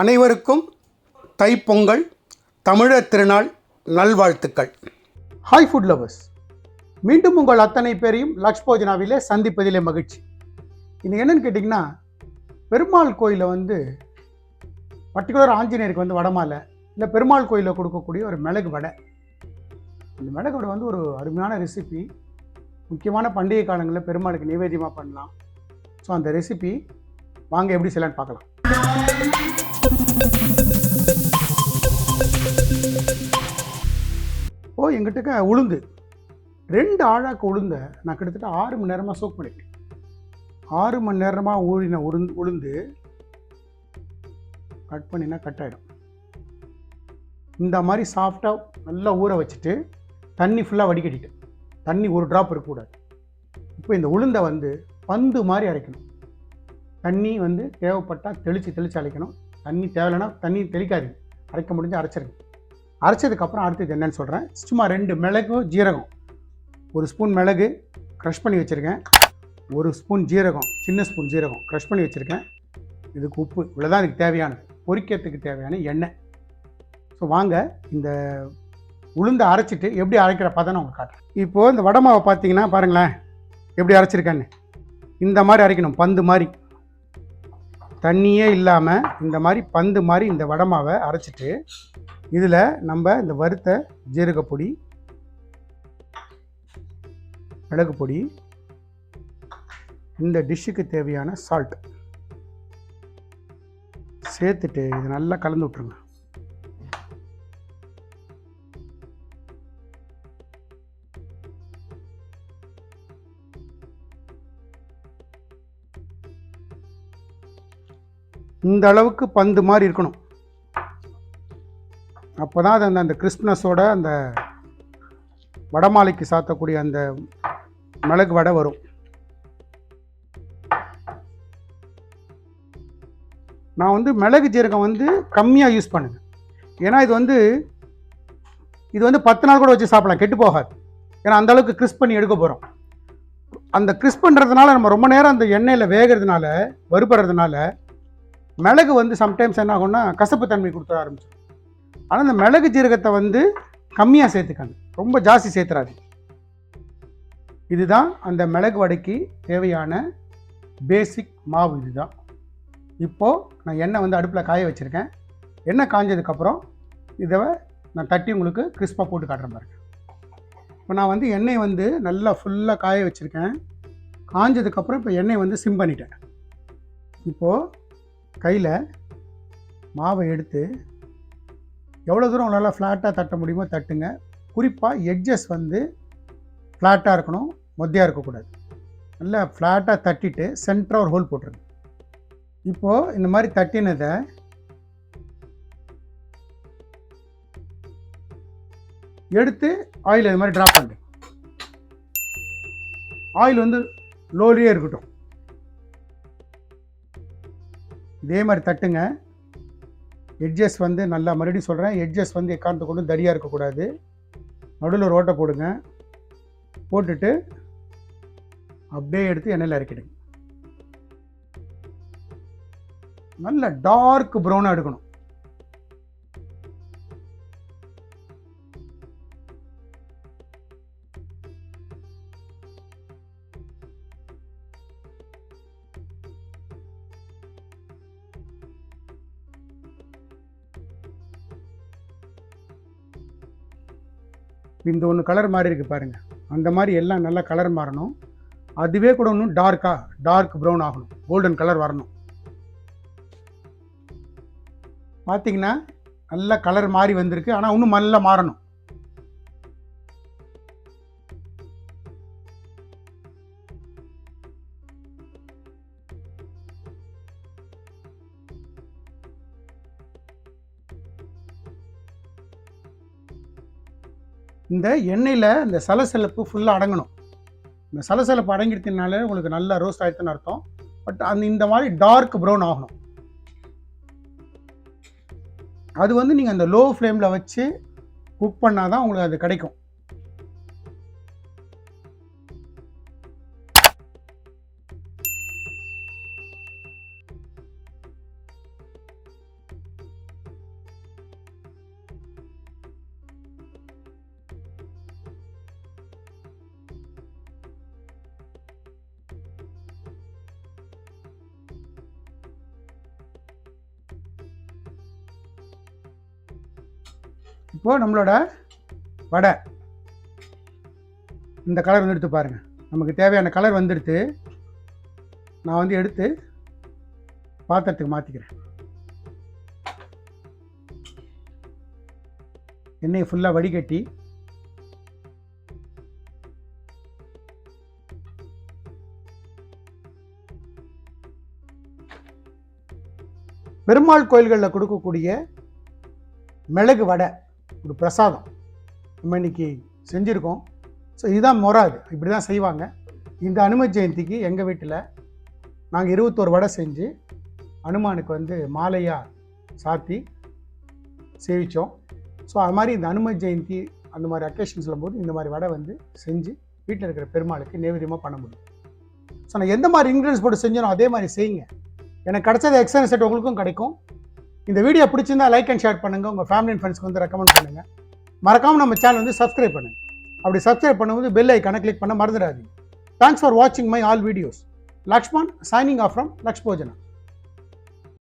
அனைவருக்கும் தைப்பொங்கல் தமிழர் திருநாள் நல்வாழ்த்துக்கள். ஹாய் ஃபுட் லவர்ஸ் மீண்டும் உங்கள் அத்தனை பேரையும் லக்ஷ் போஜனாவிலே சந்திப்பதிலே மகிழ்ச்சி. இது என்னன்னு கேட்டிங்கன்னா பெருமாள் கோயிலில் வந்து பர்டிகுலர் ஆஞ்சநேயருக்கு வந்து வடமாலை இல்லை பெருமாள் கோயிலில் கொடுக்கக்கூடிய ஒரு மிளகு வடை. இந்த மிளகு வடை வந்து ஒரு அருமையான ரெசிபி முக்கியமான பண்டிகை காலங்களில் பெருமாளுக்கு நிவேதியமாக பண்ணலாம். ஸோ அந்த ரெசிபி வாங்க எப்படி செய்யலான்னு பார்க்கலாம். ஓ எங்கிட்டக்க உளுந்து. ரெண்டு ஆழாக்கு உளுந்த நான் கிட்டத்தட்ட ஆறு மணி நேரமாக சோக் பண்ணிட்டேன் ஆறு மணி நேரமாக ஊறின உளுந்து உளுந்து கட் பண்ணினா கட் ஆகிடும் இந்த மாதிரி சாஃப்டாக நல்லா ஊற வச்சுட்டு தண்ணி ஃபுல்லாக வடிகட்டிட்டேன் தண்ணி ஒரு ட்ராப் இருக்கக்கூடாது. இப்போ இந்த உளுந்தை வந்து பந்து மாதிரி அரைக்கணும். தண்ணி வந்து தேவைப்பட்டால் தெளித்து தெளித்து அரைக்கணும். தண்ணி தேவையில்லைன்னா தண்ணி தெளிக்காது அரைக்க முடிஞ்சு அரைச்சிருங்க. அரைச்சதுக்கப்புறம் அடுத்தது என்னன்னு சொல்கிறேன் சும்மா ரெண்டு மிளகும் ஜீரகம். ஒரு ஸ்பூன் மிளகு க்ரஷ் பண்ணி வச்சுருக்கேன். ஒரு ஸ்பூன் ஜீரகம் சின்ன ஸ்பூன் ஜீரகம் க்ரஷ் பண்ணி வச்சுருக்கேன். இதுக்கு உப்பு இவ்வளோதான் இதுக்கு தேவையானது. பொரிக்கிறதுக்கு தேவையான எண்ணெய். ஸோ வாங்க இந்த உளுந்தை அரைச்சிட்டு எப்படி அரைக்கிற பதம் உங்களுக்கு காட்டுறேன். இப்போது இந்த வடை மாவை பார்த்தீங்கன்னா பாருங்களேன் எப்படி அரைச்சிருக்கேன்னு. இந்த மாதிரி அரைக்கணும் பந்து மாதிரி. தண்ணியே இல்லாமல் இந்த மாதிரி பந்து மாதிரி இந்த வடமாவை அரைச்சிட்டு இதில் நம்ம இந்த வறுத்த ஜீரகப்பொடி மிளகு பொடி இந்த டிஷ்ஷுக்கு தேவையான சால்ட் சேர்த்துட்டு இது நல்லா கலந்து விட்ருங்க இந்த அளவுக்கு பந்து மாதிரி இருக்கணும். அப்போ தான் அது அந்த அந்த கிறிஸ்மஸோட அந்த வடமாலைக்கு சாத்தக்கூடிய அந்த மிளகு வடை வரும். நான் வந்து மிளகு ஜீரகம் வந்து கம்மியாக யூஸ் பண்ணுங்க. ஏன்னா இது வந்து இது வந்து பத்து நாள் கூட வச்சு சாப்பிடலாம் கெட்டு போகாது. ஏன்னா அந்த அளவுக்கு கிறிஸ்ப் பண்ணி எடுக்க போகிறோம் அந்த கிறிஸ்ப் பண்ணுறதுனால நம்ம ரொம்ப நேரம் அந்த எண்ணெயில் வேகிறதுனால வறுபடுறதுனால மிளகு வந்து சம்டைம்ஸ் என்ன ஆகும்னா கசப்பு தன்மை கொடுத்துட ஆரம்பிச்சு ஆனால் இந்த மிளகு ஜீரகத்தை வந்து கம்மியாக சேர்த்துக்காங்க. ரொம்ப ஜாஸ்தி சேர்த்துறாது. இதுதான் அந்த மிளகு வடைக்கு தேவையான பேசிக் மாவு இதுதான். இப்போது நான் எண்ணெய் வந்து அடுப்பில் காய வச்சுருக்கேன். எண்ணெய் காஞ்சதுக்கப்புறம் இதை நான் தட்டி உங்களுக்கு கிறிஸ்பாக போட்டு காட்டுறேன் பாருங்க. இப்போ நான் வந்து எண்ணெய் வந்து நல்லா ஃபுல்லாக காய வச்சுருக்கேன். காஞ்சதுக்கப்புறம் இப்போ எண்ணெய் வந்து சிம் பண்ணிட்டேன். இப்போது கையில் மாவை எடுத்து எவ்வளோ தூரம் உங்களால் ஃப்ளாட்டாக தட்ட முடியுமோ தட்டுங்க. குறிப்பாக எட்ஜஸ் வந்து ஃப்ளாட்டாக இருக்கணும் மொத்தையாக இருக்கக்கூடாது. நல்லா ஃப்ளாட்டாக தட்டிட்டு சென்டராக ஒரு ஹோல் போட்டுருங்க. இப்போது இந்த மாதிரி தட்டினதை எடுத்து ஆயில் இது மாதிரி ட்ராப் பண்ணுங்க ஆயில் வந்து லோலியே இருக்கட்டும். இதே மாதிரி தட்டுங்க. எட்ஜஸ் வந்து நல்லா மறுபடியும் சொல்கிறேன் எட்ஜஸ் வந்து எக்காரணத்தை கொண்டு தடியாக இருக்கக்கூடாது. நடுவில் ஒரு ஓட்டை போடுங்க. போட்டுட்டு அப்படியே எடுத்து எண்ணெயில் இறக்கிடுங்க. நல்ல டார்க் ப்ரௌனாக எடுக்கணும். இந்த ஒன்று கலர் மாறி இருக்குது பாருங்கள் அந்த மாதிரி எல்லாம் நல்லா கலர் மாறணும். அதுவே கூட இன்னும் டார்க்காக டார்க் ப்ரௌன் ஆகணும். கோல்டன் கலர் வரணும். பார்த்தீங்கன்னா நல்லா கலர் மாறி வந்திருக்கு. ஆனால் இன்னும் நல்லா மாறணும். இந்த எண்ணெயில் இந்த சலசலப்பு ஃபுல்லாக அடங்கணும். இந்த சலசலப்பு அடங்கிடுத்தினாலே உங்களுக்கு நல்லா ரோஸ்ட் ஆகிடுதுன்னு அர்த்தம். பட் அந்த இந்த மாதிரி டார்க் ப்ரௌன் ஆகணும். அது வந்து நீங்கள் அந்த லோ ஃப்ளேமில் வச்சு குக் பண்ணால் தான் உங்களுக்கு அது கிடைக்கும். இப்போது நம்மளோட வடை. இந்த கலர் வந்து எடுத்து பாருங்கள் நமக்கு தேவையான கலர் வந்துடுத்து நான் வந்து எடுத்து பாத்திரத்துக்கு மாற்றிக்கிறேன் எண்ணெயை ஃபுல்லாக வடிகட்டி பெருமாள் கோயில்களில் கொடுக்கக்கூடிய மிளகு வடை. ஒரு பிரசாதம் நம்ம இன்னைக்கு செஞ்சுருக்கோம். ஸோ இதுதான் முறை அது இப்படி தான் செய்வாங்க. இந்த அனும ஜெயந்திக்கு எங்கள் வீட்டில் நாங்கள் இருபத்தோரு வடை செஞ்சு அனுமானுக்கு வந்து மாலையாக சாத்தி சேவித்தோம் ஸோ அது மாதிரி இந்த அனும ஜெயந்தி அந்த மாதிரி அக்கேஷன்ஸில் போது இந்த மாதிரி வடை வந்து செஞ்சு வீட்டில் இருக்கிற பெருமாளுக்கு நைவேத்தியமாக பண்ண முடியும். ஸோ நான் எந்த மாதிரி இன்க்ரீடியன்ஸ் போட்டு செஞ்சனோ அதே மாதிரி செய்யுங்க. எனக்கு கிடச்சது எக்ஸ்டர்னல் செட் உங்களுக்கும் கிடைக்கும். இந்த வீடியோ பிடிச்சிருந்தா லைக் அண்ட் ஷேர் பண்ணுங்கள் உங்கள் ஃபேமிலி அண்ட் ஃப்ரெண்ட்ஸ்க்கு வந்து ரெக்கமெண்ட் பண்ணுங்கள் மறக்காமல் நம்ம சேனல் வந்து சப்ஸ்கிரைப் பண்ணுங்கள் அப்படி சப்ஸ்கிரைப் பண்ணும்போது பெல் ஐக்கானை கிளிக் பண்ண மறந்துடாதீங்க. தேங்க்ஸ் ஃபார் வாட்சிங் my all videos Lakshman signing off from Lakshbhojana